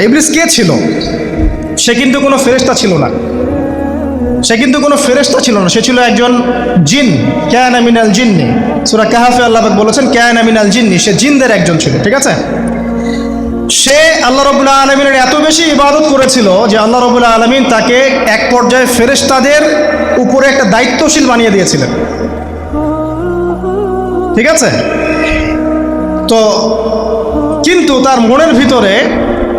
ইবলিস কে ছিল? সে কিন্তু কোনো ফেরেশতা ছিল না। সে কিন্তু কোনো ফেরেশতা ছিল না, সে ছিল একজন জিন ক্যান আমিনাল জিন্নি। সুরা কাহাফে আল্লাহ বলেছেন ক্যান আমিনাল জিন্নি, সে জিনদের একজন ছিল, ঠিক আছে? সে আল্লাহ রবুল্লাহ আলমিনের এত বেশি ইবাদত করেছিল যে আল্লাহ রবুল্লাহ আলমিন তাকে এক পর্যায়ে ফেরেশতাদের উপরে একটা দায়িত্বশীল বানিয়ে দিয়েছিলেন। ঠিক আছে? তো কিন্তু তার মনের ভিতরে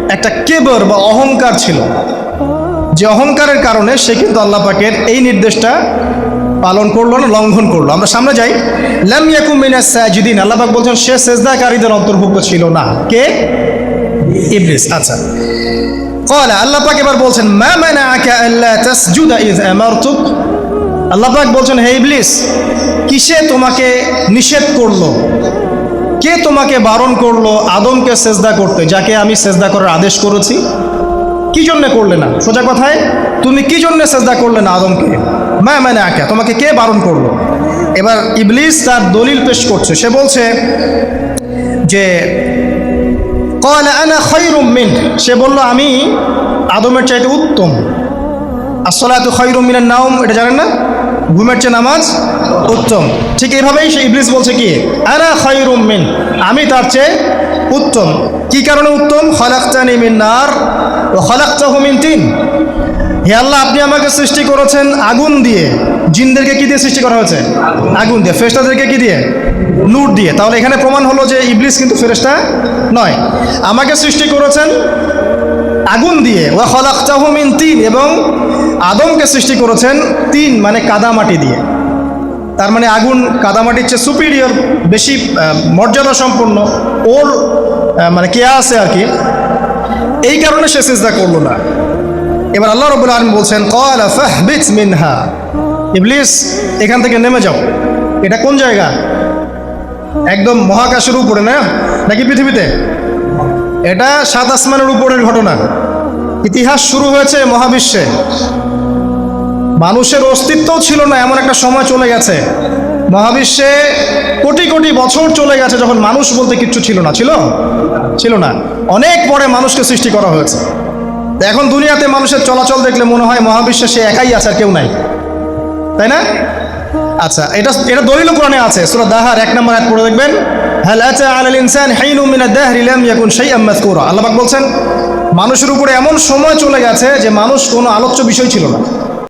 একটা কেবর বা অহংকার ছিল। যে অহংকারের কারণে সে কিন্তু আল্লাহ পাকের এই নির্দেশটা পালন করল না, লঙ্ঘন করল। আমরা সামনে যাই। লাম ইয়াকুম মিনাস সাজিদিন। বলছেন, সে সেজদাকারীদের অন্তর্ভুক্ত ছিল না। কে? ইবলিস। আচ্ছা। কলা আল্লাহ পাক এবার বলছেন, মা মানা আকা আল্লা তাসজুদা ইজ আমারতুক। আল্লাহ পাক বলছেন, হে ইবলিস, কিসে তোমাকে নিষেধ করল? কে তোমাকে বারণ করল আদমকে সেজদা করতে, যাকে আমি সেজদা করার আদেশ করেছি? কি জন্যে করলে না? সোজা কথায়, তুমি কি জন্য সেজদা করলে না আদমকে? মা মানে আঁকা, তোমাকে কে বারণ করল? এবার ইবলিস তার দলিল পেশ করছে। সে বলছে যে খৈরুম মিন। সে বলল, আমি আদমের চাইতে উত্তম। আসলাত খৈরুম মিনের নাম এটা জানেন না? ঘুমের চেয়ে নামাজ উত্তম। ঠিক এইভাবেই সে ইবলিস বলছে কি? আনা খৈরুম মিন। আমি তার চেয়ে উত্তম। কি কারণে উত্তম? খলাক্তানি মিন নার ও খলাক্তাহু মিন তিন। হে আল্লাহ, আপনি আমাকে সৃষ্টি করেছেন আগুন দিয়ে। জিনদেরকে কি দিয়ে সৃষ্টি করা হয়েছে? আগুন দিয়ে। ফেরেশতাদেরকে কি দিয়ে? নূর দিয়ে। তাহলে এখানে প্রমাণ হলো যে ইবলিস কিন্তু ফেরেশতা নয়। আমাকে সৃষ্টি করেছেন আগুন দিয়ে। ওয়া খলাক্তাহু মিন তিন এবং আদমকে সৃষ্টি করেছেন তিন মানে কাদামাটি দিয়ে। তার মানে আগুন কাদামাটির চেয়ে সুপিরিয়র বেশি মর্যাদা সম্পন্ন ওর মানে কে আছে আর কি। এই কারণে সে চেষ্টা করল না। এবার আল্লাহ রবুল আলম বলছেন মিনহা। ইবলিস, এখান থেকে নেমে যাও। এটা কোন জায়গা? একদম মহাকাশের উপরে, না? নাকি পৃথিবীতে? এটা সাত আসমানের উপরের ঘটনা। ইতিহাস শুরু হয়েছে মহাবিশ্বে। মানুষের অস্তিত্ব ছিল না, এমন একটা সময় চলে গেছে। মহাবিশ্বে কোটি কোটি বছর চলে গেছে যখন মানুষ বলতে কিচ্ছু ছিল না, ছিল? ছিল না। অনেক পরে মানুষকে সৃষ্টি করা হয়েছে। এখন দুনিয়াতে মানুষের চলাচল দেখলে মনে হয় মহাবিশ্বে সে একাই আছে আর কেউ নাই। তাই না? আচ্ছা এটা এটা দলিল কোরআনে আছে। সূরা দাহার এক নম্বর এক পড়ে দেখবেন। হাল আতা আলাল ইনসান হাইনুম মিনাদ দাহরি লাম ইয়াকুন শাইআম মাযকুরা। আল্লাহ পাক বলছেন, মানুষের উপরে এমন সময় চলে গেছে যে মানুষ কোনো আলোচ্য বিষয় ছিল না।